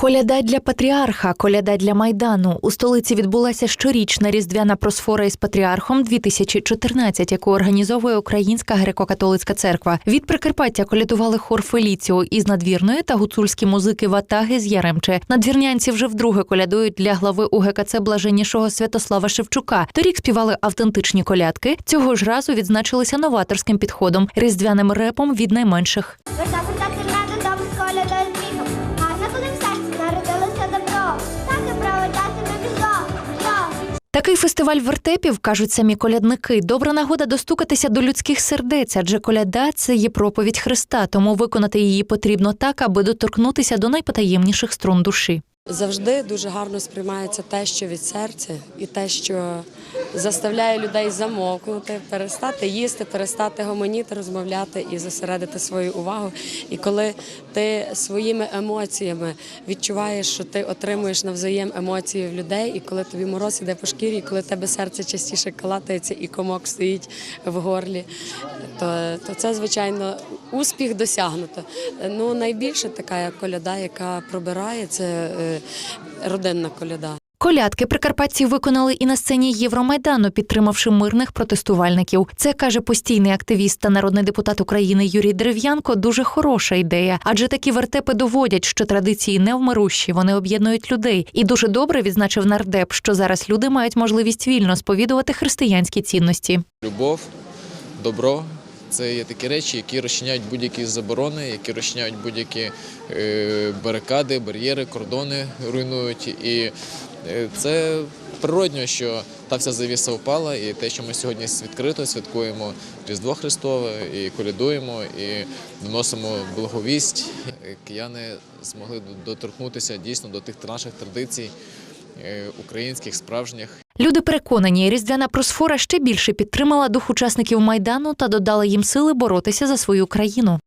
Коляда для патріарха, коляда для майдану. У столиці відбулася щорічна різдвяна просфора із патріархом 2014, яку організовує Українська греко-католицька церква. Від Прикарпаття колядували хор Феліціо із надвірної та гуцульські музики Ватаги з Яремче. Надвірнянці вже вдруге колядують для глави УГКЦ блаженнішого Святослава Шевчука. Торік співали автентичні колядки. Цього ж разу відзначилися новаторським підходом різдвяним репом від найменших. Верта Такий фестиваль вертепів, кажуть самі колядники, добра нагода достукатися до людських сердець, адже коляда це є проповідь Христа, тому виконати її потрібно так, аби доторкнутися до найпотаємніших струн душі. Завжди дуже гарно сприймається те, що від серця, і те, що заставляє людей замовкнути, перестати їсти, перестати гомоніти, розмовляти і зосередити свою увагу. І коли ти своїми емоціями відчуваєш, що ти отримуєш навзаєм емоції в людей, і коли тобі мороз іде по шкірі, і коли тебе серце частіше калатається і комок стоїть в горлі, то, то це звичайно успіх досягнуто. Ну найбільше така коляда, яка пробирає, це е, родинна коляда. Колядки прикарпатці виконали і на сцені Євромайдану, підтримавши мирних протестувальників. Це каже постійний активіст та народний депутат України Юрій Дерев'янко. Дуже хороша ідея, адже такі вертепи доводять, що традиції невмирущі, вони об'єднують людей. І дуже добре відзначив нардеп, що зараз люди мають можливість вільно сповідувати християнські цінності. Любов, добро це є такі речі, які розчиняють будь-які заборони, які розчиняють будь-які е, барикади, бар'єри, кордони руйнують. І це природньо, що та вся завіса впала, і те, що ми сьогодні відкрито святкуємо Різдво Христове і колядуємо, і доносимо благовість. Е, Кияни змогли доторкнутися дійсно до тих наших традицій е, українських, справжніх. Люди переконані, різдвяна просфора ще більше підтримала дух учасників майдану та додала їм сили боротися за свою країну.